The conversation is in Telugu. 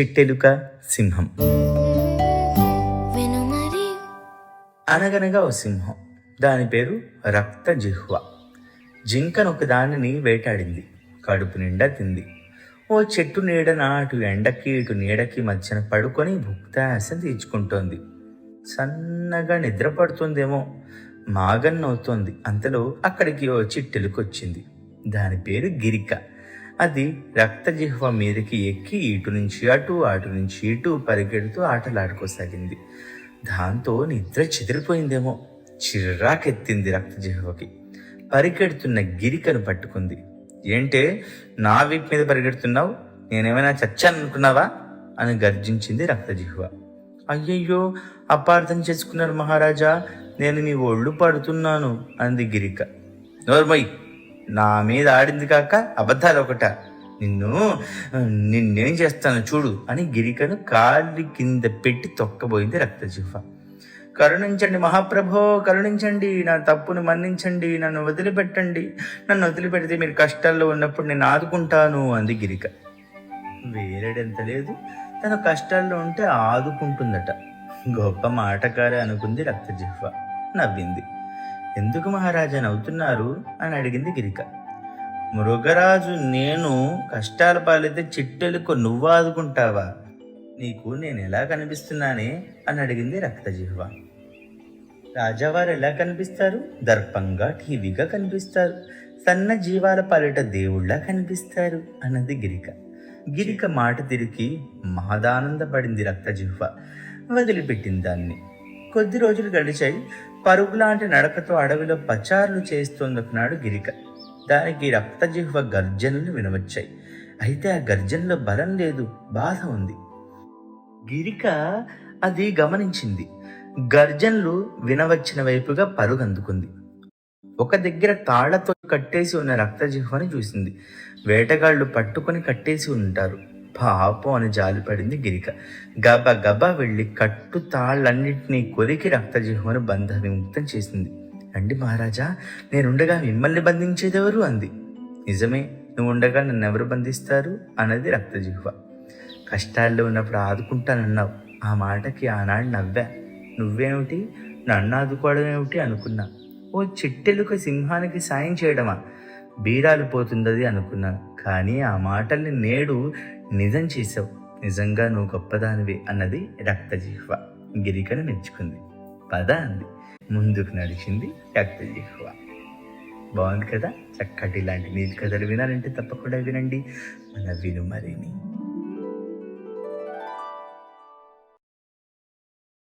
చిట్టెలుక సింహం. అనగనగా ఓ సింహం. దాని పేరు రక్త జిహ్వ జింకను ఒక దానిని వేటాడింది. కడుపు నిండా తింది. ఓ చెట్టు నీడన అటు ఎండకి ఇటు నీడకి మధ్యన పడుకొని భుక్తాయాసం తీర్చుకుంటోంది. సన్నగా నిద్ర పడుతుందేమో మాగన్నవుతోంది. అంతలో అక్కడికి ఓ చిట్టెలుకొచ్చింది దాని పేరు గిరిక. అది రక్తజిహ్వ మీదకి ఎక్కి ఇటు నుంచి అటు అటు నుంచి ఇటు పరిగెడుతూ ఆటలాడుకోసాగింది. దాంతో నిద్ర చెదిరిపోయిందేమో. చిర్రాకెత్తింది రక్తజిహ్వకి పరిగెడుతున్న గిరికను పట్టుకుంది. ఏంటే నా వీక్ మీద పరిగెడుతున్నావు? నేనేమైనా చచ్చాను అనుకున్నావా అని గర్జించింది రక్తజిహ్వ అయ్యయ్యో అపార్థం చేసుకున్నారు మహారాజా. నేను నీ ఒళ్ళు పడుతున్నాను అంది గిరిక. నోర్మయ్ నా మీద ఆడింది కాక అబద్ధాలు ఒకట. నిన్ను నిన్నేం చేస్తాను చూడు అని గిరికను కాలి కింద పెట్టి తొక్కబోయింది రక్తజీఫ కరుణించండి మహాప్రభో కరుణించండి. నా తప్పును మన్నించండి. నన్ను వదిలిపెట్టండి. నన్ను వదిలిపెడితే మీరు కష్టాల్లో ఉన్నప్పుడు నేను ఆదుకుంటాను అంది గిరిక. వేరేడెంత లేదు. తన కష్టాల్లో ఉంటే ఆదుకుంటుందట. గొప్ప మాటకారే అనుకుంది రక్తజిహ్వ. నవ్వింది. ఎందుకు మహారాజా నవ్వుతున్నారు అని అడిగింది గిరిక. మృగరాజు నేను కష్టాలు పాలైతే చిట్టెలకు నువ్వు ఆదుకుంటావా? నీకు నేను ఎలా కనిపిస్తున్నానే అని అడిగింది రక్తజిహ్వ. రాజావారు ఎలా కనిపిస్తారు? దర్పంగా టీవీగా కనిపిస్తారు. సన్న జీవాల పాలిట దేవుళ్ళ కనిపిస్తారు అన్నది గిరిక. గిరిక మాట తిరిగి మహదానందపడింది రక్తజిహ్వ. వదిలిపెట్టింది దాన్ని కొద్ది రోజులు గడిచాయి. పరుగులాంటి నడకతో అడవిలో పచారులు చేస్తోందొకనాడు గిరిక. దానికి రక్తజిహ్వ గర్జనలు వినవచ్చాయి. అయితే ఆ గర్జనలో బలం లేదు బాధ ఉంది. గిరిక అది గమనించింది. గర్జన్లు వినవచ్చిన వైపుగా పరుగందుకుంది. ఒక దగ్గర తాళ్ళతో కట్టేసి ఉన్న రక్తజిహ్వని చూసింది. వేటగాళ్ళు పట్టుకొని కట్టేసి ఉంటారు. పాపం అని జాలిపడింది గిరిక. గబ గబ వెళ్ళి కట్టు తాళ్ళన్నింటినీ కొరికి రక్తజిహ్వను బంధ విముక్తం చేసింది. అండి మహారాజా నేనుండగా మిమ్మల్ని బంధించేదెవరు? అంది. నిజమే నువ్వు ఉండగా నన్ను ఎవరు బంధిస్తారు? అన్నది రక్తజిహ్వ. కష్టాల్లో ఉన్నప్పుడు ఆదుకుంటానన్నావు. ఆ మాటకి ఆనాడు నవ్వా. నువ్వేమిటి? నన్ను ఆదుకోవడం ఏమిటి అనుకున్నా. ఓ చిట్టెలుక సింహానికి సాయం చేయడమా? బీరాలు పోతుందది అనుకున్నా. కానీ ఆ మాటల్ని నేడు నిజం చేసావు నిజంగా నువ్వు గొప్పదానివి అన్నది రక్తజిహ్వ. గిరికను మెచ్చుకుంది. పద అంది. ముందుకు నడిచింది రక్తజిహ్వ. బాగుంది కదా? చక్కటి ఇలాంటి నీతి కథలు వినాలంటే తప్పకుండా వినండి. మన విను మరిని